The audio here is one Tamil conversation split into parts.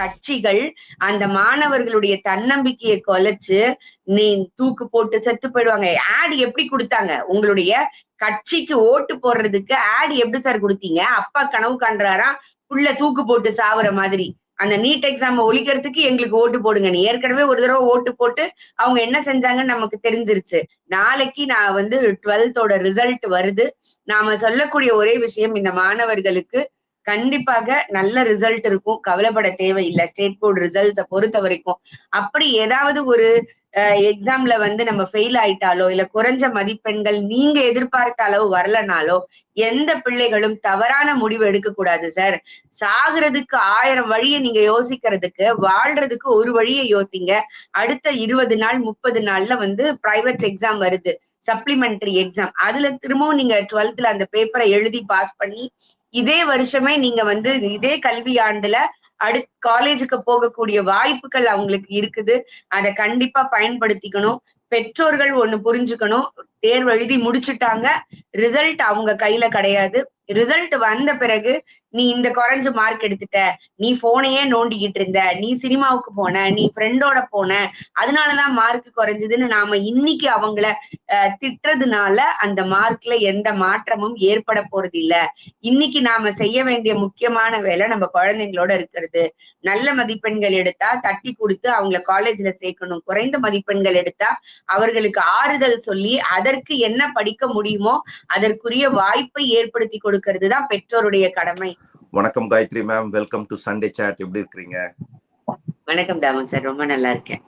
கட்சிகள் அந்த மாணவர்களுடைய தன்னம்பிக்கையை கொலைச்சு நீ தூக்கு போட்டு செத்து போயிடுவாங்க. ஆட் எப்படி கொடுத்தாங்க? உங்களுடைய கட்சிக்கு ஓட்டு போடுறதுக்கு ஆட் எப்படி சார் கொடுத்தீங்க? அப்பா கனவு காண்றாராம் புள்ள தூக்கு போட்டு சாவுற மாதிரி. அந்த நீட் எக்ஸாம் ஒழிக்கிறதுக்கு எங்களுக்கு ஓட்டு போடுங்க. நீ ஏற்கனவே ஒரு தடவை ஓட்டு போட்டு அவங்க என்ன செஞ்சாங்கன்னு நமக்கு தெரிஞ்சிருச்சு. நாளைக்கு நான் வந்து டுவெல்த்தோட ரிசல்ட் வருது. நாம சொல்லக்கூடிய ஒரே விஷயம் இந்த மாணவர்களுக்கு கண்டிப்பாக நல்ல ரிசல்ட் இருக்கும். கவலைப்பட தேவையில்லை. ஸ்டேட் போர்டு ரிசல்ட்ஸை பொறுத்த வரைக்கும். அப்படி ஏதாவது ஒரு எக்ஸாம்ல வந்து நம்ம ஃபெயில் ஆயிட்டாலோ இல்ல குறைஞ்ச மதிப்பெண்கள் நீங்க எதிர்பார்த்த அளவு வரலனாலோ எந்த பிள்ளைகளும் தவறான முடிவு எடுக்க கூடாது சார் சாகிறதுக்கு ஆயிரம் வழியை நீங்க யோசிக்கிறதுக்கு வாழ்றதுக்கு ஒரு வழியை யோசிங்க. அடுத்த இருபது நாள் முப்பது நாள்ல வந்து பிரைவேட் எக்ஸாம் வருது. சப்ளிமெண்டரி எக்ஸாம் அதுல திரும்பவும் நீங்க டுவெல்த்ல அந்த பேப்பரை எழுதி பாஸ் பண்ணி இதே வருஷமே நீங்க வந்து இதே கல்வி ஆண்டுல அடு காலேஜுக்கு போகக்கூடிய வாய்ப்புகள் அவங்களுக்கு இருக்குது. அதை கண்டிப்பா பயன்படுத்திக்கணும். பெற்றோர்கள் ஒண்ணு புரிஞ்சுக்கணும். தேர்வு எழுதி முடிச்சுட்டாங்க. ரிசல்ட் அவங்க கையில கிடையாது. ரிசல்ட் வந்த பிறகு நீ இந்த குறைஞ்ச மார்க் எடுத்துட்ட. நீ போனையே நோண்டிக்கிட்டு இருந்த. நீ சினிமாவுக்கு போன. நீ ஃப்ரெண்டோட போன. அதனாலதான் மார்க் குறைஞ்சதுன்னு நாம இன்னைக்கு அவங்கள திட்டுறதுனால அந்த மார்க்ல எந்த மாற்றமும் ஏற்பட போறது இல்ல. இன்னைக்கு நாம செய்ய வேண்டிய முக்கியமான வேலை நம்ம குழந்தைங்களோட இருக்கிறது. நல்ல மதிப்பெண்கள் எடுத்தா தட்டி கொடுத்து அவங்கள காலேஜ்ல சேர்க்கணும். குறைந்த மதிப்பெண்கள் எடுத்தா அவர்களுக்கு ஆறுதல் சொல்லி அதற்கு என்ன படிக்க முடியுமோ அதற்குரிய வாய்ப்பை ஏற்படுத்தி கொடுக்கிறது தான் பெற்றோருடைய கடமை. வணக்கம் Gayathri ma'am welcome to Sunday chat எப்படி இருக்கிறீங்க? வணக்கம் தாமு சார். ரொம்ப நல்லா இருக்கேன்.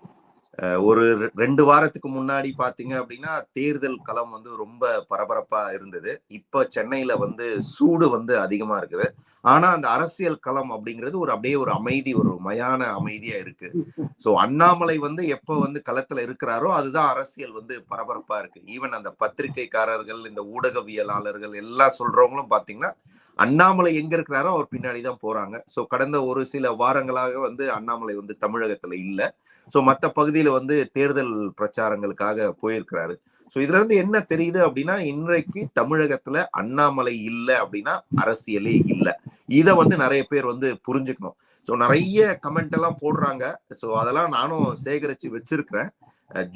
ஒரு ரெண்டு வாரத்துக்கு முன்னாடி பாத்தீங்க அப்படின்னா தேர்தல் களம் வந்து ரொம்ப பரபரப்பா இருந்தது. இப்ப சென்னையில வந்து சூடு வந்து அதிகமா இருக்குது. ஆனா அந்த அரசியல் களம் அப்படிங்கிறது ஒரு அப்படியே ஒரு அமைதி ஒரு மயான அமைதியா இருக்கு. சோ அண்ணாமலை வந்து எப்ப வந்து களத்துல இருக்கிறாரோ அதுதான் அரசியல் வந்து பரபரப்பா இருக்கு. ஈவன் அந்த பத்திரிகைக்காரர்கள் இந்த ஊடகவியலாளர்கள் எல்லாம் சொல்றவங்களும் பாத்தீங்கன்னா அண்ணாமலை எங்க இருக்கிறாரோ அவர் பின்னாடி தான் போறாங்க. ஸோ கடந்த ஒரு சில வாரங்களாக வந்து அண்ணாமலை வந்து தமிழகத்துல இல்லை. ஸோ மற்ற பகுதியில் வந்து தேர்தல் பிரச்சாரங்களுக்காக போயிருக்கிறாரு. ஸோ இதுல இருந்து என்ன தெரியுது அப்படின்னா இன்றைக்கு தமிழகத்துல அண்ணாமலை இல்லை அப்படின்னா அரசியலே இல்லை. இதை வந்து நிறைய பேர் வந்து புரிஞ்சுக்கணும். ஸோ நிறைய கமெண்ட் எல்லாம் போடுறாங்க. ஸோ அதெல்லாம் நானும் சேகரிச்சு வச்சிருக்கிறேன்.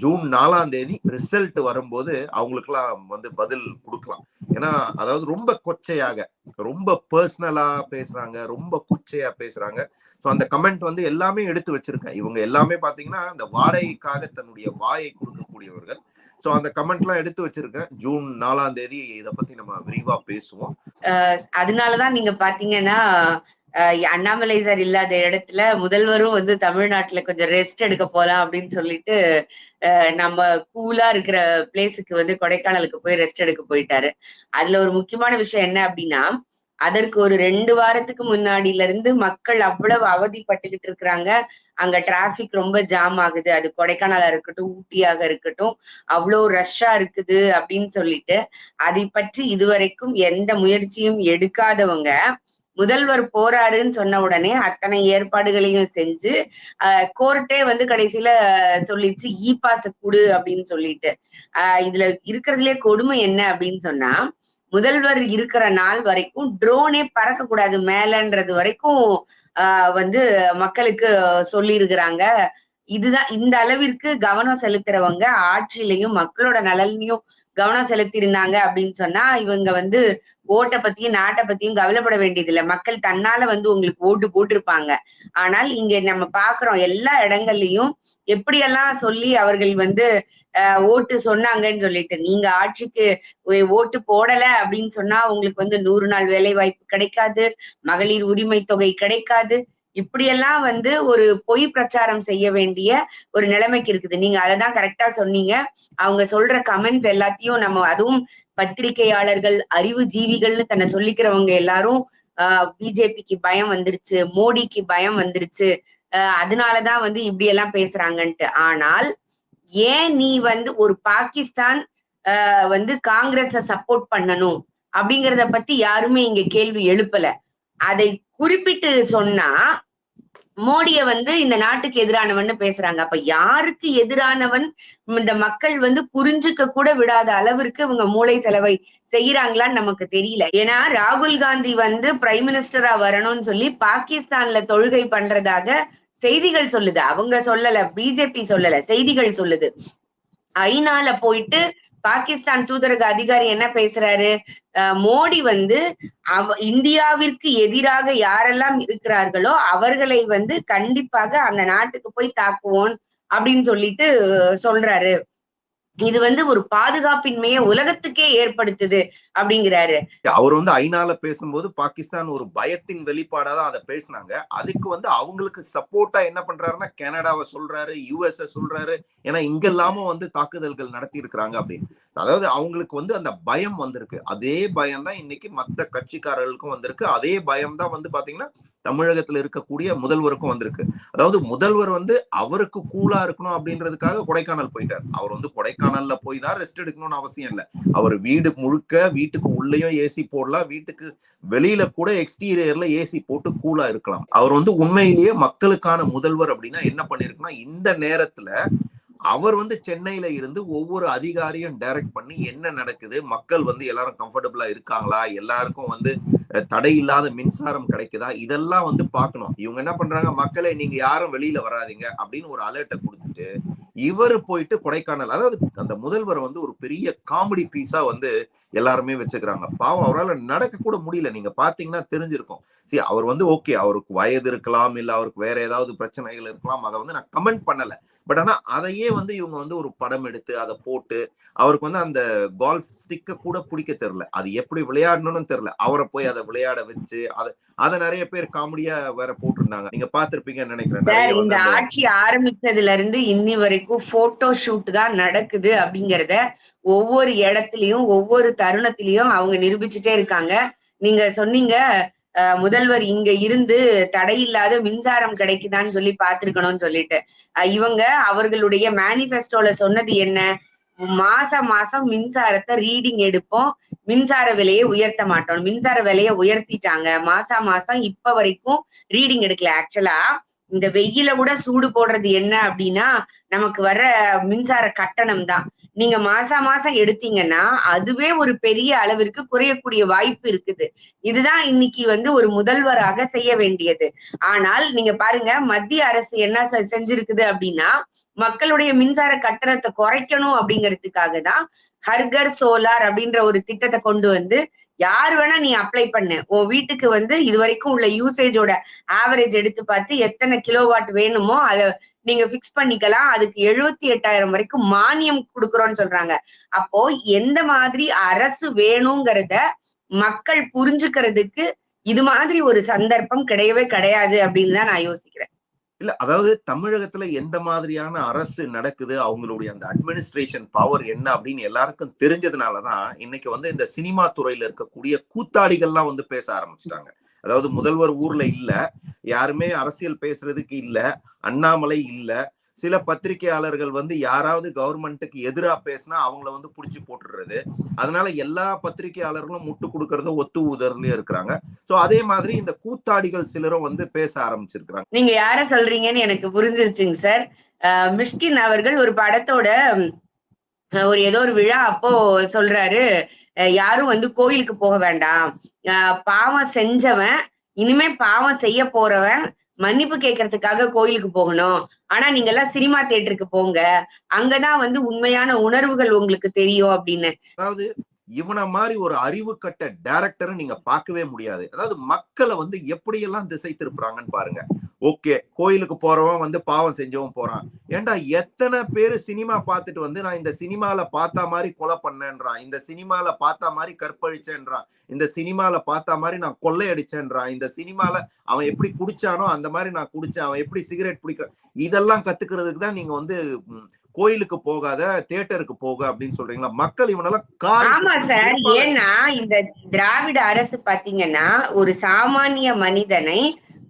ஜூன் நாலாம் தேதி ரிசல்ட் வரும்போது அவங்களுக்குலாம் வந்து பதில் கொடுக்கலாம். ஏன்னா அதாவது ரொம்ப கொச்சையாக ரொம்ப பர்சனலா பேசுறாங்க ரொம்ப குச்சையா பேசுறாங்க. ஸோ அந்த கமெண்ட் வந்து எல்லாமே எடுத்து வச்சிருக்கேன். இவங்க எல்லாமே பாத்தீங்கன்னா அந்த வாடகைக்காக தன்னுடைய வாயை கொடுக்கக்கூடியவர்கள். ஸோ அந்த கமெண்ட்லாம் எடுத்து வச்சிருக்கேன். ஜூன் நாலாம் தேதி இதை பத்தி நம்ம விரிவா பேசுவோம். அதனாலதான் நீங்க பாத்தீங்கன்னா அண்ணாமலை சார் இல்லாத இடத்துல முதல்வரும் வந்து தமிழ்நாட்டுல கொஞ்சம் ரெஸ்ட் எடுக்க போலாம் அப்படின்னு சொல்லிட்டு நம்ம கூலா இருக்கிற பிளேஸுக்கு வந்து கொடைக்கானலுக்கு போய் ரெஸ்ட் எடுக்க போயிட்டாரு. அதுல ஒரு முக்கியமான விஷயம் என்ன அப்படின்னா அதற்கு ஒரு ரெண்டு வாரத்துக்கு முன்னாடில இருந்து மக்கள் அவ்வளவு அவதிப்பட்டுக்கிட்டு இருக்கிறாங்க. அங்க டிராபிக் ரொம்ப ஜாம் ஆகுது. அது கொடைக்கானலா இருக்கட்டும் ஊட்டியாக இருக்கட்டும் அவ்வளோ ரஷ்ஷா இருக்குது அப்படின்னு சொல்லிட்டு அதை பற்றி இதுவரைக்கும் எந்த முயற்சியும் எடுக்காதவங்க முதல்வர் போறாருன்னு சொன்ன உடனே அத்தனை ஏற்பாடுகளையும் செஞ்சு கோர்ட்டே வந்து கடைசியில சொல்லிச்சு இ பாஸ் குடு அப்படின்னு சொல்லிட்டு. ஆஹ் இதுல இருக்கிறதுலே கொடுமை என்ன அப்படின்னு சொன்னா முதல்வர் இருக்கிற நாள் வரைக்கும் ட்ரோனே பறக்க கூடாது மேலன்றது வரைக்கும் ஆஹ் வந்து மக்களுக்கு சொல்லி இருக்கிறாங்க இதுதான் இந்த அளவிற்கு கவனம் செலுத்துறவங்க ஆட்சியிலையும் மக்களோட நலன்லையும் கவனம் செலுத்தியிருந்தாங்க அப்படின்னு சொன்னா இவங்க வந்து ஓட்டை பத்தியும் நாட்டை பத்தியும் கவலைப்பட வேண்டியதில்லை. மக்கள் தன்னால வந்து உங்களுக்கு ஓட்டு போட்டிருப்பாங்க. ஆனால் இங்க நம்ம பாக்குறோம் எல்லா இடங்கள்லயும் எப்படியெல்லாம் சொல்லி அவர்கள் வந்து ஓட்டு சொன்னாங்கன்னு சொல்லிட்டு நீங்க ஆட்சிக்கு ஓட்டு போடல அப்படின்னு சொன்னா உங்களுக்கு வந்து நூறு நாள் வேலை வாய்ப்பு கிடைக்காது மகளிர் உரிமை தொகை கிடைக்காது. இப்படியெல்லாம் வந்து ஒரு பொய் பிரச்சாரம் செய்ய வேண்டிய ஒரு நிலைமைக்கு இருக்குது. நீங்க அதை தான் கரெக்டா சொன்னீங்க. அவங்க சொல்ற கமெண்ட்ஸ் எல்லாத்தையும் நம்ம அதுவும் பத்திரிகையாளர்கள் அறிவு ஜீவிகள்னு தன்னை சொல்லிக்கிறவங்க எல்லாரும் ஆஹ் பிஜேபிக்கு பயம் வந்துருச்சு மோடிக்கு பயம் வந்துருச்சு. அதனாலதான் வந்து இப்படி எல்லாம் பேசுறாங்கன்ட்டு. ஆனால் ஏன் நீ வந்து ஒரு பாகிஸ்தான் ஆஹ் வந்து காங்கிரஸ சப்போர்ட் பண்ணணும் அப்படிங்கறத பத்தி யாருமே இங்க கேள்வி எழுப்பல. அதை குறிப்பிட்டு சொன்னா மோடிய வந்து இந்த நாட்டுக்கு எதிரானவன் பேசுறாங்க. அப்ப யாருக்கு எதிரானவன்? இந்த மக்கள் வந்து புரிஞ்சுக்க கூட விடாத அளவிற்கு இவங்க மூளை செலவை செய்யறாங்களான்னு நமக்கு தெரியல. ஏன்னா ராகுல் காந்தி வந்து பிரைம் மினிஸ்டரா வரணும்னு சொல்லி பாகிஸ்தான்ல தொழுகை பண்றதாக செய்திகள் சொல்லுது. அவங்க சொல்லல பிஜேபி சொல்லல செய்திகள் சொல்லுது. ஐநால போயிட்டு பாகிஸ்தான் தூதரக அதிகாரி என்ன பேசுறாரு? மோடி வந்து அவ இந்தியாவிற்கு எதிராக யாரெல்லாம் இருக்கிறார்களோ அவர்களை வந்து கண்டிப்பாக அந்த நாட்டுக்கு போய் தாக்குவோம் அப்படின்னு சொல்லிட்டு சொல்றாரு. இது வந்து ஒரு பாதுகாப்பின்மையை உலகத்துக்கே ஏற்படுத்துது அப்படிங்கிறாரு. அவர் வந்து ஐநால பேசும்போது பாகிஸ்தான் ஒரு பயத்தின் வெளிப்பாடா தான் அதை பேசினாங்க. அதுக்கு வந்து அவங்களுக்கு சப்போர்ட்டா என்ன பண்றாருன்னா கனடாவை சொல்றாரு யூஎஸ் சொல்றாரு. ஏன்னா இங்க இல்லாம வந்து தாக்குதல்கள் நடத்தி இருக்கிறாங்க அப்படின்னு. அதாவது அவங்களுக்கு வந்து அந்த பயம் வந்திருக்கு. அதே பயம் தான் இன்னைக்கு மத்த கட்சிக்காரர்களுக்கும் வந்திருக்கு. அதே பயம் தான் வந்து பாத்தீங்கன்னா தமிழகத்துல இருக்கக்கூடிய முதல்வருக்கும் வந்திருக்கு. அதாவது முதல்வர் வந்து அவருக்கு கூலா இருக்கணும் அப்படின்றதுக்காக கொடைக்கானல் போயிட்டார். அவர் வந்து கொடைக்கானல்ல போய் தான் ரெஸ்ட் எடுக்கணும்னு அவசியம் இல்லை. அவர் வீடு முழுக்க வீட்டுக்கு உள்ளேயும் ஏசி போடலாம். வீட்டுக்கு வெளியில கூட எக்ஸ்டீரியர்ல ஏசி போட்டு கூலா இருக்கலாம். அவர் வந்து உண்மையிலேயே மக்களுக்கான முதல்வர் அப்படின்னா என்ன பண்ணிருக்குன்னா இந்த நேரத்துல அவர் வந்து சென்னையில இருந்து ஒவ்வொரு அதிகாரியும் டைரக்ட் பண்ணி என்ன நடக்குது? மக்கள் வந்து எல்லாரும் கம்ஃபர்டபுளா இருக்காங்களா? எல்லாருக்கும் வந்து தடை இல்லாத மின்சாரம் கிடைக்குதா? இதெல்லாம் வந்து பார்க்கணும். இவங்க என்ன பண்றாங்க? மக்களை நீங்க யாரும் வெளியில வராதிங்க அப்படின்னு ஒரு அலர்ட்டை கொடுத்துட்டு இவர் போயிட்டு கொடைக்கானல் அதாவது அந்த முதல்வர் வந்து ஒரு பெரிய காமெடி பீஸா வந்து எல்லாருமே வச்சுக்கிறாங்க. பாவம் அவரால் நடக்க கூட முடியல. நீங்க பாத்தீங்கன்னா தெரிஞ்சிருக்கும். சரி அவர் வந்து ஓகே அவருக்கு வயது இருக்கலாம் இல்ல அவருக்கு வேற ஏதாவது பிரச்சனைகள் இருக்கலாம் அதை வந்து நான் கமெண்ட் பண்ணல. பட் ஆனா அதையே வந்து இவங்க வந்து ஒரு படம் எடுத்து அதை போட்டு அவருக்கு வந்து அந்த கால்ஃப் ஸ்டிக்க கூட பிடிக்க தெரியல. அது எப்படி விளையாடணும்னு தெரியல. அவரை போய் அதை விளையாட வச்சு அதை அதை நிறைய பேர் காமெடியா வேற போட்டிருந்தாங்க. நீங்க பாத்திருப்பீங்கன்னு நினைக்கிறேன். இந்த ஆட்சி ஆரம்பிச்சதுல இருந்து இன்னி வரைக்கும் போட்டோ ஷூட் தான் நடக்குது அப்படிங்கறத ஒவ்வொரு இடத்துலயும் ஒவ்வொரு தருணத்திலயும் அவங்க நிரூபிச்சுட்டே இருக்காங்க. நீங்க சொன்னீங்க முதல்வர் இங்க இருந்து தடையில்லாத மின்சாரம் கிடைக்குதான்னு சொல்லி பாத்துருக்கணும்னு சொல்லிட்டு. இவங்க அவர்களுடைய மேனிபெஸ்டோல சொன்னது என்ன? மாசம் மாசம் மின்சாரத்தை ரீடிங் எடுப்போம். மின்சார விலையை உயர்த்த மாட்டோம். மின்சார விலையை உயர்த்திட்டாங்க. மாசா மாசம் இப்ப வரைக்கும் ரீடிங் எடுக்கல. ஆக்சுவலா இந்த வெயில கூட சூடு போடுறது என்ன அப்படின்னா நமக்கு வர்ற மின்சார கட்டணம் தான். நீங்க மாசா மாசம் எடுத்தீங்கன்னா அதுவே ஒரு பெரிய அளவிற்கு குறையக்கூடிய வாய்ப்பு இருக்குது. இதுதான் இன்னைக்கு வந்து ஒரு முதல்வராக செய்ய வேண்டியது. ஆனால் நீங்க பாருங்க மத்திய அரசு என்ன செஞ்சிருக்குது அப்படின்னா மக்களுடைய மின்சார கட்டணத்தை குறைக்கணும் அப்படிங்கிறதுக்காக தான் ஹர்கர் சோலார் அப்படின்ற ஒரு திட்டத்தை கொண்டு வந்து யார் வேணா நீ அப்ளை பண்ணு. உன் வீட்டுக்கு வந்து இது வரைக்கும் உள்ள யூசேஜோட ஆவரேஜ் எடுத்து பார்த்து எத்தனை கிலோவாட் வேணுமோ அதை நீங்க பிக்ஸ் பண்ணிக்கலாம். அதுக்கு எழுபத்தி எட்டாயிரம் வரைக்கும் மானியம் கொடுக்குறோம்னு சொல்றாங்க. அப்போ எந்த மாதிரி அரசு வேணுங்கிறத மக்கள் புரிஞ்சுக்கிறதுக்கு இது மாதிரி ஒரு சந்தர்ப்பம் கிடையவே கிடையாது அப்படின்னு தான் நான் யோசிக்கிறேன். இல்ல அதாவது தமிழகத்துல எந்த மாதிரியான அரசு நடக்குது அவங்களுடைய அந்த அட்மினிஸ்ட்ரேஷன் பவர் என்ன அப்படின்னு எல்லாருக்கும் தெரிஞ்சதுனாலதான் இன்னைக்கு வந்து இந்த சினிமா துறையில இருக்கக்கூடிய கூத்தாடிகள்லாம் வந்து பேச ஆரம்பிச்சிட்டாங்க. அதாவது முதல்வர் ஊர்ல இல்ல யாருமே அரசியல் பேசுறதுக்கு இல்ல அண்ணாமலை இல்ல. சில பத்திரிகையாளர்கள் வந்து யாராவது கவர்மெண்ட்டுக்கு எதிராக பேசினா அவங்கள வந்து புடிச்சு போட்டுடுறது அதனால எல்லா பத்திரிகையாளர்களும் முட்டு கொடுக்கறது ஒத்து ஊதர்லயே இருக்கிறாங்க. சோ அதே மாதிரி இந்த கூத்தாடிகள் சிலரும் வந்து பேச ஆரம்பிச்சிருக்கிறாங்க. நீங்க யார சொல்றீங்கன்னு எனக்கு புரிஞ்சிருச்சுங்க சார். மிஷ்கின் அவர்கள் ஒரு படத்தோட ஒரு ஏதோ ஒரு விழா அப்போ சொல்றாரு. யாரும் வந்து கோயிலுக்கு போக வேண்டாம். பாவம் செஞ்சவன் இனிமே பாவம் செய்ய போறவன் மன்னிப்பு கேட்கறதுக்காக கோயிலுக்கு போகணும். ஆனா நீங்க எல்லாம் சினிமா தேட்டருக்கு போங்க. அங்கதான் வந்து உண்மையான உணர்வுகள் உங்களுக்கு தெரியும் அப்படின்னு. அதாவது இவனை மாதிரி ஒரு அறிவு கட்ட டைரக்டரை நீங்க பார்க்கவே முடியாது. அதாவது மக்களை வந்து எப்படியெல்லாம் திசை திருப்புறாங்கன்னு பாருங்க. ஓகே கோயிலுக்கு போறவன் வந்து பாவம் செஞ்சவன் போறான். ஏன்டா எத்தனை பேரு சினிமா பார்த்துட்டு வந்து நான் இந்த சினிமால பார்த்தா மாதிரி கொலை பண்ணேன்றான். இந்த சினிமால பார்த்தா மாதிரி கற்பழிச்சேன்றான். இந்த சினிமால பார்த்தா மாதிரி நான் கொள்ளையடிச்சேன்றான். இந்த சினிமால அவன் எப்படி குடிச்சானோ அந்த மாதிரி நான் குடிச்சேன். அவன் எப்படி சிகரெட் பிடிக்க இதெல்லாம் கத்துக்கிறதுக்கு தான் நீங்க வந்து கோயிலுக்கு போகாத தியேட்டருக்கு போக அப்படின்னு சொல்றீங்களா? மக்கள் இவனெல்லாம் ஆமா சார். ஏன்னா இந்த திராவிட அரசு பாத்தீங்கன்னா ஒரு சாமானிய மனிதனை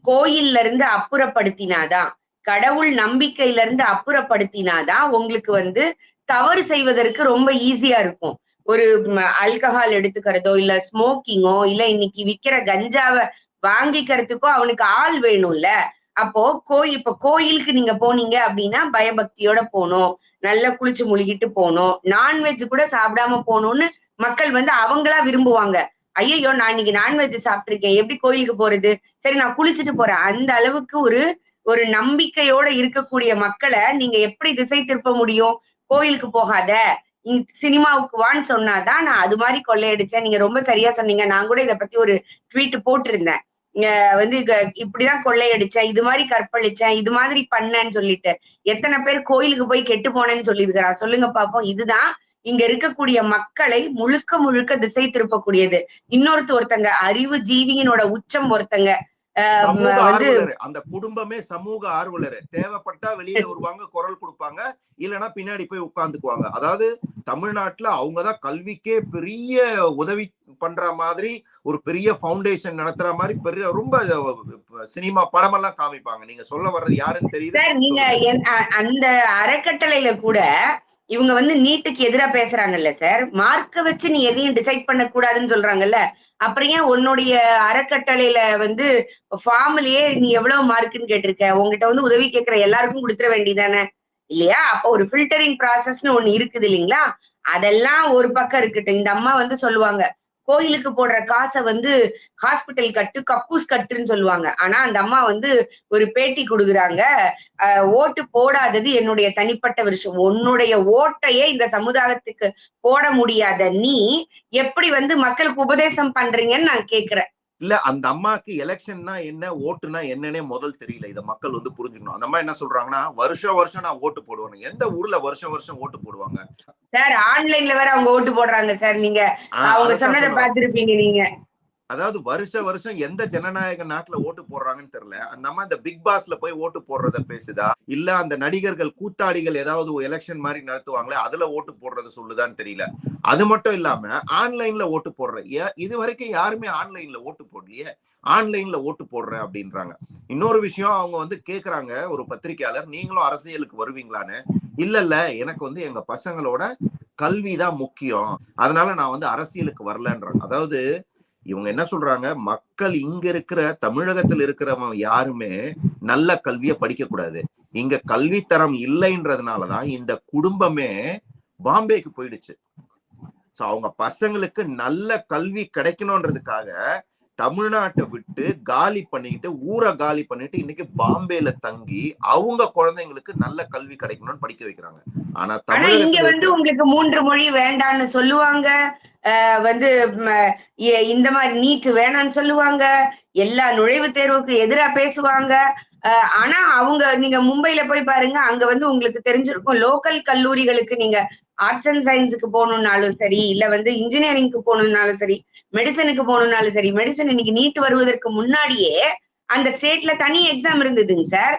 கோயில்ல இருந்து அப்புறப்படுத்தினாதான் கடவுள் நம்பிக்கையில இருந்து அப்புறப்படுத்தினாதான் உங்களுக்கு வந்து தவறு செய்வதற்கு ரொம்ப ஈஸியா இருக்கும். ஒரு அல்கஹால் எடுத்துக்கிறதோ இல்ல ஸ்மோக்கிங்கோ இல்ல இன்னைக்கு விக்கிற கஞ்சாவை வாங்கிக்கிறதுக்கோ அவனுக்கு ஆள் வேணும்ல. அப்போ கோயில் இப்ப கோயிலுக்கு நீங்க போனீங்க அப்படின்னா பயபக்தியோட போகணும். நல்லா குளிச்சு முழுகிட்டு போகணும். நான்வெஜ் கூட சாப்பிடாம போகணும்னு மக்கள் வந்து அவங்களா விரும்புவாங்க. ஐயோ நான் இன்னைக்கு நான்வெஜ் சாப்பிட்டிருக்கேன். எப்படி கோயிலுக்கு போறது? சரி நான் குளிச்சுட்டு போறேன். அந்த அளவுக்கு ஒரு ஒரு நம்பிக்கையோட இருக்கக்கூடிய மக்களை நீங்க எப்படி திசை திருப்ப முடியும்? கோயிலுக்கு போகாத. சினிமாவுக்கு வான்னு சொன்னாதான் நான் அது மாதிரி கொள்ளையடிச்சேன். நீங்க ரொம்ப சரியா சொன்னீங்க. நான் கூட இதை பத்தி ஒரு ட்வீட் போட்டிருந்தேன். வந்து இப்படிதான் கொள்ளையடிச்சேன். இது மாதிரி கற்பழிச்சேன். இது மாதிரி பண்ணேன்னு சொல்லிட்டு. எத்தனை பேர் கோயிலுக்கு போய் கெட்டு போனேன்னு சொல்லியிருக்கிறான் சொல்லுங்க பாப்போம். இதுதான் இங்க இருக்கக்கூடிய மக்களை முழுக்க முழுக்க திசை திருப்பக்கூடியது. இன்னொருத்த ஒருத்தங்க அறிவு ஜீவியினோட உச்சம் ஒருத்தங்க. அந்த குடும்பமே சமூக ஆர்வலர். தேவைப்பட்டா வெளியில வருவாங்க குரல் கொடுப்பாங்க. இல்லைன்னா பின்னாடி போய் உட்கார்ந்துக்குவாங்க. அதாவது தமிழ்நாட்டுல அவங்கதான் கல்விக்கே பெரிய உதவி பண்ற மாதிரி ஒரு பெரிய ஃபவுண்டேஷன் நடத்துற மாதிரி பெரிய ரொம்ப சினிமா படமெல்லாம் காமிப்பாங்க. நீங்க சொல்ல வர்றது யாருன்னு தெரியுது? நீங்க அந்த அறக்கட்டளையில கூட இவங்க வந்து நீட்டுக்கு எதிரா பேசுறாங்கல்ல சார்? மார்க்க வச்சு நீ எதையும் டிசைட் பண்ண கூடாதுன்னு சொல்றாங்கல்ல? அப்புறம் ஏன் உன்னுடைய அறக்கட்டளையில வந்து ஃபார்ம்லயே நீ எவ்வளவு மார்க்குன்னு கேட்டிருக்க? உங்ககிட்ட வந்து உதவி கேட்கிற எல்லாருக்கும் கொடுத்துட வேண்டியதானே? இல்லையா? அப்போ ஒரு ஃபில்டரிங் ப்ராசஸ்னு ஒண்ணு இருக்குது இல்லைங்களா? அதெல்லாம் ஒரு பக்கம் இருக்கட்டும். இந்த அம்மா வந்து சொல்லுவாங்க கோயிலுக்கு போடுற காசை வந்து ஹாஸ்பிட்டல் கட்டு கக்கூஸ் கட்டுன்னு சொல்லுவாங்க. ஆனா அந்த அம்மா வந்து ஒரு பேட்டி கொடுக்குறாங்க. ஓட்டு போடாதது என்னுடைய தனிப்பட்ட விஷயம் உன்னுடைய ஓட்டையே இந்த சமுதாயத்துக்கு போட முடியாத நீ எப்படி வந்து மக்களுக்கு உபதேசம் பண்றீங்கன்னு நான் கேக்குறேன். இல்ல அந்த அம்மாக்கு எலெக்ஷன்னா என்ன ஓட்டுனா என்னன்னே முதல் தெரியல. இத மக்கள் வந்து புரிஞ்சுக்கணும். அந்த அம்மா என்ன சொல்றாங்கன்னா வருஷம் வருஷம் நான் ஓட்டு போடுவேன் எந்த ஊர்ல வருஷம் வருஷம் ஓட்டு போடுவாங்க? சார் ஆன்லைன்ல வேற அவங்க ஓட்டு போடுறாங்க சார் நீங்க. அவங்க சொன்னதை சொல்ல பார்த்திருப்பீங்க நீங்க. அதாவது வருஷ வருஷம் எந்த ஜனநாயக நாட்டுல ஓட்டு போடுறாங்கன்னு தெரியல. அந்த அம்மா இந்த பிக் பாஸ்ல போய் ஓட்டு போடுறத பேசுதா? இல்ல அந்த நடிகர்கள் கூத்தாடிகள் ஏதாவது எலெக்ஷன் மாதிரி நடத்துவாங்களே அதுல ஓட்டு போடுறது சொல்லுதான்னு தெரியல. அது மட்டும் இல்லாம ஆன்லைன்ல ஓட்டு போடுற ஏ- இது வரைக்கும் யாருமே ஆன்லைன்ல ஓட்டு போடலையே? ஆன்லைன்ல ஓட்டு போடுறேன் அப்படின்றாங்க. இன்னொரு விஷயம் அவங்க வந்து கேக்குறாங்க ஒரு பத்திரிக்கையாளர் நீங்களும் அரசியலுக்கு வருவீங்களான்னு? இல்ல இல்ல எனக்கு வந்து எங்க பசங்களோட கல்வி தான் முக்கியம். அதனால நான் வந்து அரசியலுக்கு வரலன்றாங்க. அதாவது இவங்க என்ன சொல்றாங்க? மக்கள் இங்க இருக்கிற தமிழகத்தில் இருக்கிறவங்க யாருமே நல்ல கல்வியை படிக்க கூடாது இங்க கல்வித்தரம் இல்லைன்றதுனாலதான் இந்த குடும்பமே பாம்பேக்கு போயிடுச்சு. சோ அவங்க பசங்களுக்கு நல்ல கல்வி கிடைக்கணும்ன்றதுக்காக தமிழ்நாட்டை விட்டு காலி பண்ணிக்கிட்டு ஊரை காலி பண்ணிட்டு இன்னைக்கு பாம்பேல தங்கி அவங்க குழந்தைங்களுக்கு நல்ல கல்வி கிடைக்கணும்னு படிக்க வைக்கிறாங்க. ஆனா ஆனா இங்க வந்து உங்களுக்கு மூன்று மொழி வேண்டான்னு சொல்லுவாங்க. வந்து இந்த மாதிரி நீட் வேணாம்னு சொல்லுவாங்க. எல்லா நுழைவுத் தேர்வுக்கு எதிரா பேசுவாங்க. ஆனா அவங்க நீங்க மும்பைல போய் பாருங்க அங்க வந்து உங்களுக்கு தெரிஞ்சிருக்கும் லோக்கல் கல்லூரிகளுக்கு நீங்க ஆர்ட்ஸ் அண்ட் சயின்ஸுக்கு போகணும்னாலும் சரி இல்ல வந்து இன்ஜினியரிங்க்கு போகணும்னாலும் சரி மெடிசனுக்கு போகணும்னாலும் சரி மெடிசன் இன்னைக்கு நீட் வருவதற்கு முன்னாடியே அந்த ஸ்டேட்ல தனி எக்ஸாம் இருந்ததுங்க சார்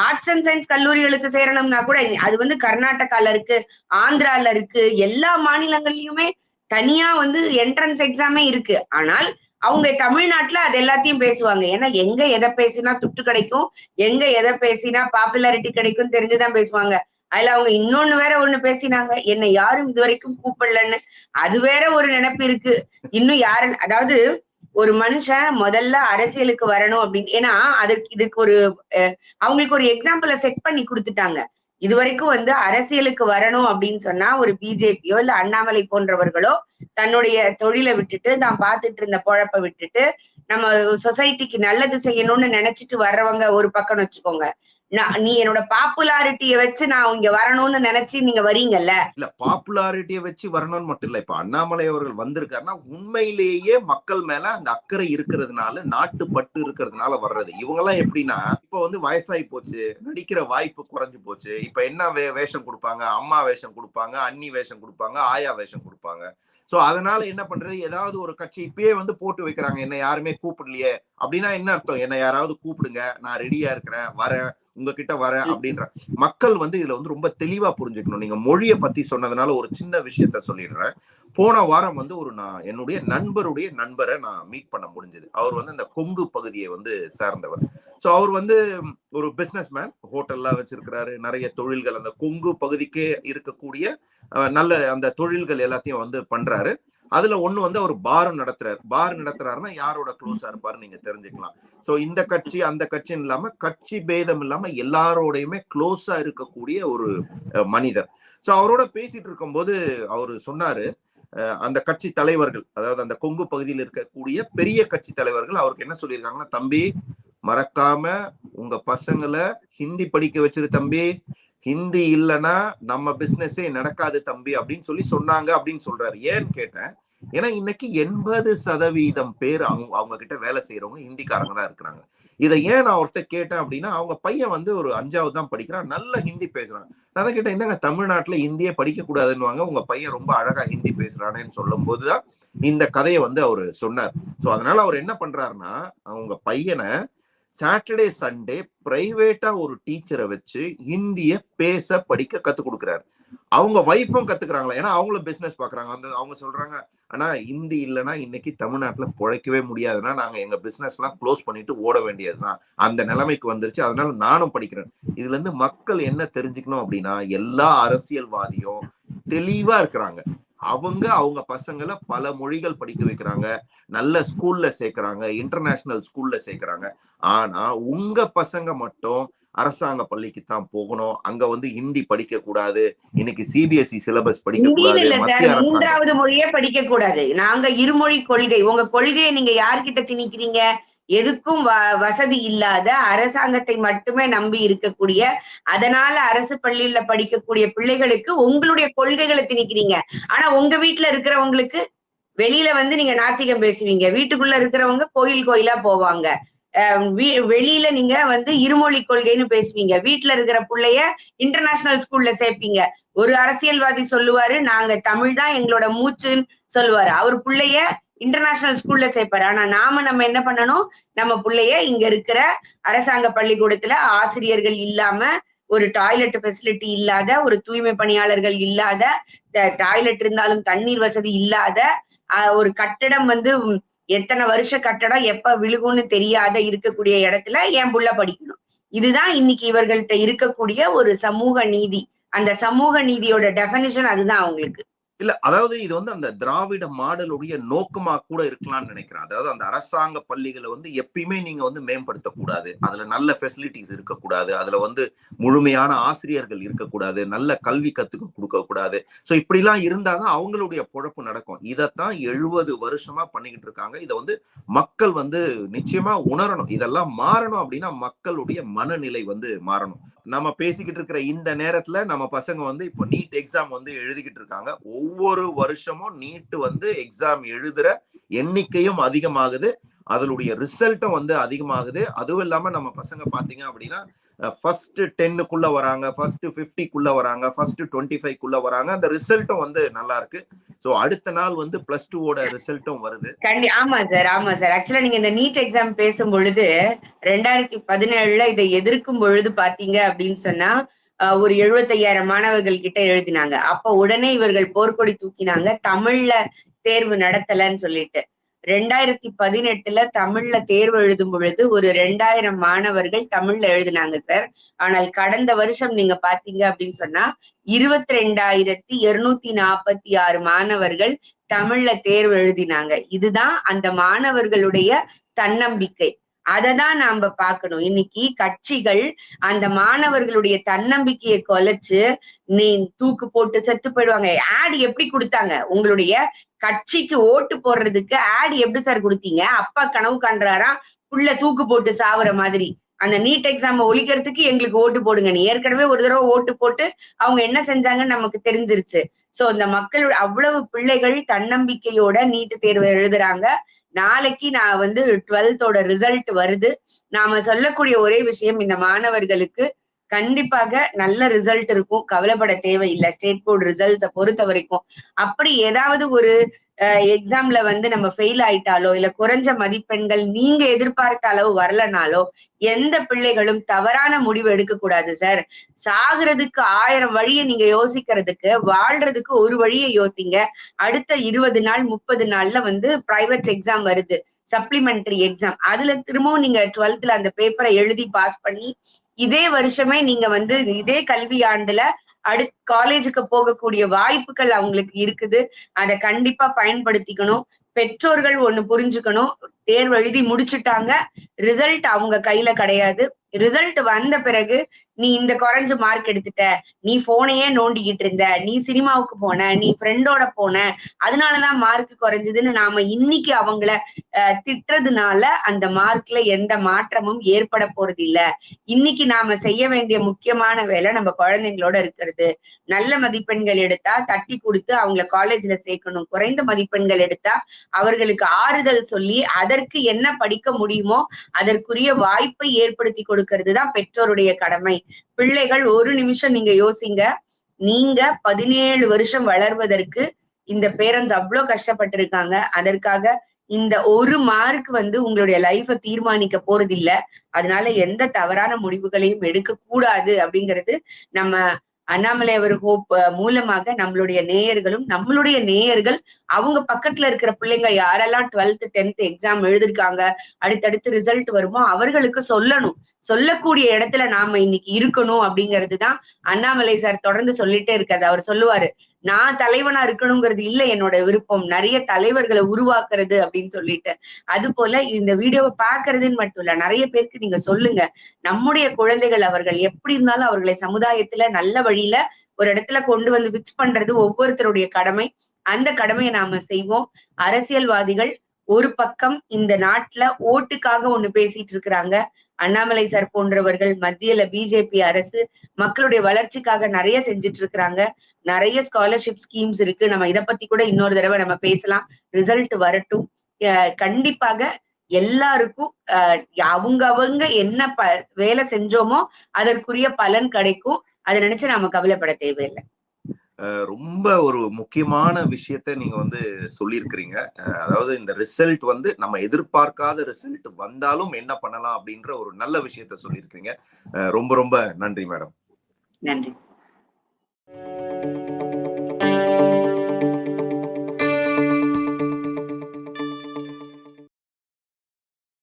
ஆர்ட்ஸ் அண்ட் சயின்ஸ் கல்லூரிகளுக்கு சேரணும்னா கூட அது வந்து கர்நாடகால இருக்கு ஆந்திரால இருக்கு எல்லா மாநிலங்கள்லயுமே தனியா வந்து என்ட்ரன்ஸ் எக்ஸாமே இருக்கு. ஆனால் அவங்க தமிழ்நாட்டுல அது எல்லாத்தையும் பேசுவாங்க. ஏன்னா எங்க எதை பேசினா துட்டு கிடைக்கும் எங்க எதை பேசினா பாப்புலாரிட்டி கிடைக்கும் தெரிஞ்சுதான் பேசுவாங்க. அதுல அவங்க இன்னொன்னு வேற ஒண்ணு பேசினாங்க. என்னை யாரும் இது வரைக்கும் கூப்பிடலன்னு. அது வேற ஒரு நினைப்பு இருக்கு. இன்னும் யாரு அதாவது ஒரு மனுஷன் முதல்ல அரசியலுக்கு வரணும் அப்படின்னு. ஏன்னா அதுக்கு இதுக்கு ஒரு அஹ், அவங்களுக்கு ஒரு எக்ஸாம்பிள செட் பண்ணி கொடுத்துட்டாங்க. இது வரைக்கும் வந்து அரசியலுக்கு வரணும் அப்படின்னு சொன்னா ஒரு பிஜேபியோ இல்ல அண்ணாமலை போன்றவர்களோ தன்னுடைய தொழிலை விட்டுட்டு தான் பார்த்துட்டு இருந்த பொழப்ப விட்டுட்டு நம்ம சொசைட்டிக்கு நல்லது செய்யணும்னு நினைச்சிட்டு வர்றவங்க ஒரு பக்கம் வச்சுக்கோங்க. நான் நீ என்னோட பாப்புலாரிட்டிய வச்சு நான் இங்க வரணும்னு நினைச்சு நீங்க வரீங்கல்ல? இல்ல பாப்புலாரிட்டியை வச்சு வரணும்னு மட்டும் இல்ல. இப்ப அண்ணாமலை அவர்கள் வந்திருக்காருன்னா உண்மையிலேயே மக்கள் மேல அந்த அக்கறை இருக்கிறதுனால நாட்டு பட்டு இருக்கிறதுனால வர்றது. இவங்க எல்லாம் எப்படின்னா இப்ப வந்து வயசாகி போச்சு நடிக்கிற வாய்ப்பு குறைஞ்சு போச்சு. இப்ப என்ன வே வேஷம் கொடுப்பாங்க? அம்மா வேஷம் கொடுப்பாங்க அண்ணி வேஷம் கொடுப்பாங்க ஆயா வேஷம் கொடுப்பாங்க. சோ அதனால என்ன பண்றது? ஏதாவது ஒரு கட்சி இப்பயே வந்து போட்டு வைக்கிறாங்க. என்ன யாருமே கூப்பிடலையே. அப்படின்னா என்ன அர்த்தம்? என்ன யாராவது கூப்பிடுங்க. நான் ரெடியா இருக்கிறேன் வரேன். உங்ககிட்ட வரேன் அப்படின்ற. மக்கள் வந்து இதுல வந்து ரொம்ப தெளிவா புரிஞ்சுக்கணும். நீங்க மொழியை பத்தி சொன்னதுனால ஒரு சின்ன விஷயத்த சொல்லிடுறேன். போன வாரம் வந்து ஒரு நான் என்னுடைய நண்பருடைய நண்பரை நான் மீட் பண்ண முடிஞ்சது. அவர் வந்து அந்த கொங்கு பகுதியை வந்து சார்ந்தவர். ஸோ அவர் வந்து ஒரு பிசினஸ் மேன் ஹோட்டல்லாம் வச்சிருக்கிறாரு. நிறைய தொழில்கள். அந்த கொங்கு பகுதிக்கே இருக்கக்கூடிய நல்ல அந்த தொழில்கள் எல்லாத்தையும் வந்து பண்றாரு. அதுல ஒண்ணு வந்து அவர் பார் நடத்துறாரு. பார் நடத்துறாருன்னா யாரோட க்ளோஸா இருப்பாரு நீங்க தெரிஞ்சுக்கலாம். சோ இந்த கட்சி அந்த கட்சின்னு இல்லாம கட்சி பேதம் இல்லாம எல்லாரோடையுமே க்ளோஸா இருக்கக்கூடிய ஒரு மனிதர். சோ அவரோட பேசிட்டு இருக்கும்போது அவர் சொன்னாரு அந்த கட்சி தலைவர்கள் அதாவது அந்த கொங்கு பகுதியில் இருக்கக்கூடிய பெரிய கட்சி தலைவர்கள் அவருக்கு என்ன சொல்லியிருக்காங்கன்னா தம்பி மறக்காம உங்க பசங்களை ஹிந்தி படிக்க வச்சிரு தம்பி. ஹிந்தி இல்லைன்னா நம்ம பிசினஸே நடக்காது தம்பி அப்படின்னு சொல்லி சொன்னாங்க அப்படின்னு சொல்றாரு. ஏன்னு கேட்டேன் ஏன்னா இன்னைக்கு எண்பது சதவீதம் பேர் அவங்க அவங்க கிட்ட வேலை செய்யறவங்க ஹிந்திக்காரங்க தான் இருக்கிறாங்க. இதை ஏன் நான் அவர்கிட்ட கேட்டேன் அப்படின்னா அவங்க பையன் வந்து ஒரு அஞ்சாவது தான் படிக்கிறான். நல்ல ஹிந்தி பேசுறான். நான் தான் கேட்டேன் என்னங்க தமிழ்நாட்டுல ஹிந்தியே படிக்க கூடாதுன்னு உங்க பையன் ரொம்ப அழகா ஹிந்தி பேசுறானேன்னு சொல்லும் போதுதான் இந்த கதையை வந்து அவர் சொன்னார். சோ அதனால அவர் என்ன பண்றாருன்னா அவங்க பையனை சாட்டர்டே சண்டே பிரைவேட்டா ஒரு டீச்சரை வச்சு ஹிந்திய பேச படிக்க கத்து கொடுக்குறாரு. அவங்க ஒய்ஃபும் கத்துக்கிறாங்களா. ஏன்னா அவங்களும் பிசினஸ் பாக்குறாங்க. அந்த அவங்க சொல்றாங்க ஆனா ஹிந்தி இல்லைன்னா இன்னைக்கு தமிழ்நாட்டுல பிழைக்கவே முடியாதுன்னா நாங்க எங்க பிசினஸ் எல்லாம் க்ளோஸ் பண்ணிட்டு ஓட வேண்டியதுதான். அந்த நிலைமைக்கு வந்துருச்சு. அதனால நானும் படிக்கிறேன். இதுல இருந்து மக்கள் என்ன தெரிஞ்சுக்கணும் அப்படின்னா எல்லா அரசியல்வாதியும் தெளிவா இருக்கிறாங்க. அவங்க அவங்க பசங்களை பல மொழிகள் படிக்க வைக்கிறாங்க. நல்ல ஸ்கூல்ல சேர்க்கறாங்க. இன்டர்நேஷனல் ஸ்கூல்ல சேர்க்கிறாங்க. ஆனா உங்க பசங்க மட்டும் அரசாங்க பள்ளிக்கு தான் போகணும். அங்க வந்து ஹிந்தி படிக்க கூடாது இன்னைக்கு சிபிஎஸ்இ சிலபஸ் படிக்க கூடாது மூன்றாவது மொழியே படிக்க கூடாது நாங்க இருமொழி கொள்கை. உங்க கொள்கையை நீங்க யார்கிட்ட திணிக்கிறீங்க? எதுக்கும் வசதி இல்லாத அரசாங்கத்தை மட்டுமே நம்பி இருக்கக்கூடிய அதனால அரசு பள்ளியில படிக்கக்கூடிய பிள்ளைகளுக்கு உங்களுடைய கொள்கைகளை திணிக்கிறீங்க. ஆனா உங்க வீட்டுல இருக்கிறவங்களுக்கு வெளியில வந்து நீங்க நாத்திகம் பேசுவீங்க. வீட்டுக்குள்ள இருக்கிறவங்க கோயில் கோயிலா போவாங்க. வெளியில நீங்க வந்து இருமொழி கொள்கைன்னு பேசுவீங்க. வீட்டுல இருக்கிற பிள்ளைய இன்டர்நேஷனல் ஸ்கூல்ல சேர்ப்பீங்க. ஒரு அரசியல்வாதி சொல்லுவாரு நாங்க தமிழ் தான் எங்களோட மூச்சுன்னு சொல்லுவாரு. அவர் பிள்ளைய இன்டர்நேஷனல் ஸ்கூல்ல சேர்ப்பாரு. ஆனா நாம நம்ம என்ன பண்ணணும்? நம்ம பிள்ளைய இங்க இருக்கிற அரசாங்க பள்ளிக்கூடத்துல ஆசிரியர்கள் இல்லாம ஒரு டாய்லெட் ஃபெசிலிட்டி இல்லாத ஒரு தூய்மை பணியாளர்கள் இல்லாத டாய்லெட் இருந்தாலும் தண்ணீர் வசதி இல்லாத ஒரு கட்டடம் வந்து எத்தனை வருஷ கட்டடம் எப்ப விழுகும்னு தெரியாத இருக்கக்கூடிய இடத்துல என் புள்ள படிக்கணும். இதுதான் இன்னைக்கு இவர்கள்ட்ட இருக்கக்கூடிய ஒரு சமூக நீதி. அந்த சமூக நீதியோட டெபனிஷன் அதுதான் அவங்களுக்கு. இல்ல அதாவது இது வந்து அந்த திராவிட மாடலுடைய நோக்கமா கூட இருக்கலாம்னு நினைக்கிறேன். அதாவது அந்த அரசாங்க பள்ளிகளை வந்து எப்பயுமே நீங்க வந்து மேம்படுத்தக்கூடாது. அதுல நல்ல ஃபெசிலிட்டிஸ் இருக்கக்கூடாது. அதுல வந்து முழுமையான ஆசிரியர்கள் இருக்கக்கூடாது. நல்ல கல்வி கத்துக்க கொடுக்க கூடாது ஸோ இப்படிலாம் இருந்தாதான் அவங்களுடைய பொழப்பு நடக்கும். இதைத்தான் எழுபது வருஷமா பண்ணிக்கிட்டு இருக்காங்க. இதை வந்து மக்கள் வந்து நிச்சயமா உணரணும். இதெல்லாம் மாறணும் அப்படின்னா மக்களுடைய மனநிலை வந்து மாறணும். நம்ம பேசிக்கிட்டு இருக்கிற இந்த நேரத்துல நம்ம பசங்க வந்து இப்போ நீட் எக்ஸாம் வந்து எழுதிக்கிட்டு இருக்காங்க. ஒவ்வொரு வருஷமும் நீட் வந்து எக்ஸாம் எழுதுற எண்ணிக்கையும் அதிகமாகுது. அதனுடைய ரிசல்ட்டும் வந்து அதிகமாகுது. அதுவும் இல்லாம நம்ம பசங்க பாத்தீங்க அப்படின்னா ஃபர்ஸ்ட் டென்னுக்குள்ள வராங்க ஃபர்ஸ்ட் ஃபிஃப்டிக்குள்ள வராங்க ஃபர்ஸ்ட் டுவெண்ட்டி ஃபைவ்க்குள்ள வராங்க. அந்த ரிசல்ட்டும் வந்து நல்லா இருக்கு. ஸோ அடுத்த நாள் வந்து பிளஸ் டூவோட ரிசல்ட்டும் வருது. கண்டி ஆமா சார் ஆமா சார் ஆக்சுவலா நீங்க இந்த நீட் எக்ஸாம் பேசும் பொழுது ரெண்டாயிரத்தி பதினேழுல இதை எதிர்க்கும் பொழுது பாத்தீங்க அப்படின்னு சொன்னா ஒரு எழுபத்தையாயிரம் மாணவர்கள் கிட்ட எழுதினாங்க. அப்ப உடனே இவர்கள் போர்க்கொடி தூக்கினாங்க. தமிழ்ல தேர்வு நடத்தலன்னு சொல்லிட்டு. ரெண்டாயிரத்தி பதினெட்டுல தமிழ்ல தேர்வு எழுதும் பொழுது ஒரு ரெண்டாயிரம் மாணவர்கள் தமிழ்ல எழுதினாங்க சார் ஆனால் கடந்த வருஷம் நீங்க பாத்தீங்க அப்படின்னு சொன்னா இருபத்தி ரெண்டாயிரத்தி இருநூத்தி நாற்பத்தி ஆறு மாணவர்கள் தமிழ்ல தேர்வு எழுதினாங்க. இதுதான் அந்த மாணவர்களுடைய தன்னம்பிக்கை. அதை தான் நாம பார்க்கணும். இன்னைக்கு கட்சிகள் அந்த மாணவர்களுடைய தன்னம்பிக்கையை கொலைச்சு நீ தூக்கு போட்டு செத்து போயிடுவாங்க. ஆட் எப்படி கொடுத்தாங்க? உங்களுடைய கட்சிக்கு ஓட்டு போடுறதுக்கு ஆட் எப்படி சார் கொடுத்தீங்க? அப்பா கனவு காண்றாராம் புள்ள தூக்கு போட்டு சாவுற மாதிரி. அந்த நீட் எக்ஸாம் ஒழிக்கிறதுக்கு எங்களுக்கு ஓட்டு போடுங்க. நீ ஏற்கனவே ஒரு தடவை ஓட்டு போட்டு அவங்க என்ன செஞ்சாங்கன்னு நமக்கு தெரிஞ்சிருச்சு. சோ இந்த மக்கள் அவ்வளவு பிள்ளைகள் தன்னம்பிக்கையோட நீட்டு தேர்வு எழுதுறாங்க. நாளைக்கு நான் வந்து டுவெல்த்தோட ரிசல்ட் வருது. நாம சொல்லக்கூடிய ஒரே விஷயம் இந்த மாணவர்களுக்கு கண்டிப்பாக நல்ல ரிசல்ட் இருக்கும். கவலைப்பட தேவையில்லை. ஸ்டேட் போர்டு ரிசல்ட்ஸை பொறுத்த வரைக்கும். அப்படி ஏதாவது ஒரு எக்ஸாம்ல வந்து நம்ம ஃபெயில் ஆயிட்டாலோ இல்ல குறைஞ்ச மதிப்பெண்கள் நீங்க எதிர்பார்த்த அளவு வரலனாலோ எந்த பிள்ளைகளும் தவறான முடிவு எடுக்க கூடாது சார் சாகிறதுக்கு ஆயிரம் வழியை நீங்க யோசிக்கிறதுக்கு வாழ்றதுக்கு ஒரு வழியை யோசிங்க. அடுத்த இருபது நாள் முப்பது நாள்ல வந்து பிரைவேட் எக்ஸாம் வருது. சப்ளிமெண்டரி எக்ஸாம் அதுல திரும்பவும் நீங்க டுவெல்த்ல அந்த பேப்பரை எழுதி பாஸ் பண்ணி இதே வருஷமே நீங்க வந்து இதே கல்வி ஆண்டுல அடுத்து காலேஜுக்கு போகக்கூடிய வாய்ப்புகள் அவங்களுக்கு இருக்குது. அதை கண்டிப்பா பயன்படுத்திக்கணும். பெற்றோர்கள் ஒண்ணு புரிஞ்சுக்கணும். தேர்வு எழுதி முடிச்சுட்டாங்க. ரிசல்ட் அவங்க கையில கிடையாது. ரிசல்ட் வந்த பிறகு நீ இந்த குறைஞ்ச மார்க் எடுத்துட்ட. நீ போனையே நோண்டிக்கிட்டு இருந்த. நீ சினிமாவுக்கு போன. நீ ஃப்ரெண்டோட போன. அதனாலதான் மார்க் குறைஞ்சதுன்னு நாம இன்னைக்கு அவங்கள திட்டுறதுனால அந்த மார்க்ல எந்த மாற்றமும் ஏற்பட போறது இல்ல இன்னைக்கு நாம செய்ய வேண்டிய முக்கியமான வேலை நம்ம குழந்தைங்களோட இருக்கிறது. நல்ல மதிப்பெண்கள் எடுத்தா தட்டி கொடுத்து அவங்கள காலேஜ்ல சேர்க்கணும். குறைந்த மதிப்பெண்கள் எடுத்தா அவர்களுக்கு ஆறுதல் சொல்லி அதற்கு என்ன படிக்க முடியுமோ அதற்குரிய வாய்ப்பை ஏற்படுத்தி கொடுக்கறது தான் பெற்றோருடைய கடமை. பிள்ளைகள் ஒரு நிமிஷம் நீங்க யோசிங்க. நீங்க பதினேழு வருஷம் வளர்வதற்கு இந்த பேரண்ட்ஸ் அவ்வளவு கஷ்டப்பட்டிருக்காங்க. அதற்காக இந்த ஒரு மார்க் வந்து உங்களுடைய லைஃப தீர்மானிக்க போறது இல்ல அதனால எந்த தவறான முடிவுகளையும் எடுக்க கூடாது அப்படிங்கிறது நம்ம அண்ணாமலை அவர் ஹோப் மூலமாக நம்மளுடைய நேயர்களும் நம்மளுடைய நேயர்கள் அவங்க பக்கத்துல இருக்கிற பிள்ளைங்க யாரெல்லாம் டுவெல்த் டென்த் எக்ஸாம் எழுதிருக்காங்க அடுத்தடுத்து ரிசல்ட் வருமோ அவர்களுக்கு சொல்லணும். சொல்லக்கூடிய இடத்துல நாம இன்னைக்கு இருக்கணும் அப்படிங்கிறது தான் அண்ணாமலை சார் தொடர்ந்து சொல்லிட்டே இருக்காது அவர் சொல்லுவாரு நான் தலைவனா இருக்கணுங்கிறது இல்ல என்னோட விருப்பம். நிறைய தலைவர்களை உருவாக்குறது அப்படின்னு சொல்லிட்டு. அது போல இந்த வீடியோவை பாக்குறதுன்னு மட்டும் இல்ல நிறைய பேருக்கு நீங்க சொல்லுங்க. நம்முடைய குழந்தைகள் அவர்கள் எப்படி இருந்தாலும் அவர்களை சமுதாயத்துல நல்ல வழியில ஒரு இடத்துல கொண்டு வந்து பிக்ஸ் பண்றது ஒவ்வொருத்தருடைய கடமை. அந்த கடமையை நாம செய்வோம். அரசியல்வாதிகள் ஒரு பக்கம் இந்த நாட்டுல ஓட்டுக்காக ஒண்ணு பேசிட்டு இருக்கிறாங்க. அண்ணாமலை சார் போன்றவர்கள் மத்தியில பிஜேபி அரசு மக்களுடைய வளர்ச்சிக்காக நிறைய செஞ்சுட்டு இருக்கிறாங்க நிறைய ஸ்காலர்ஷிப் ஸ்கீம்ஸ் இருக்கு. நம்ம இத பத்தி கூட இன்னொரு தடவை நம்ம பேசலாம். ரிசல்ட் வரட்டும். அஹ் கண்டிப்பாக எல்லாருக்கும் அவங்க அவங்க என்ன ப வேலை செஞ்சோமோ அதற்குரிய பலன் கிடைக்கும். அதை நினைச்சு நாம கவலைப்பட தேவையில்லை. ரொம்ப ஒரு முக்கியமான விஷயத்த நீங்க வந்து சொல்லியிருக்கிறீங்க. அதாவது இந்த ரிசல்ட் வந்து நம்ம எதிர்பார்க்காத ரிசல்ட் வந்தாலும் என்ன பண்ணலாம் அப்படின்ற ஒரு நல்ல விஷயத்த சொல்லியிருக்கிறீங்க. ரொம்ப ரொம்ப நன்றி மேடம். நன்றி.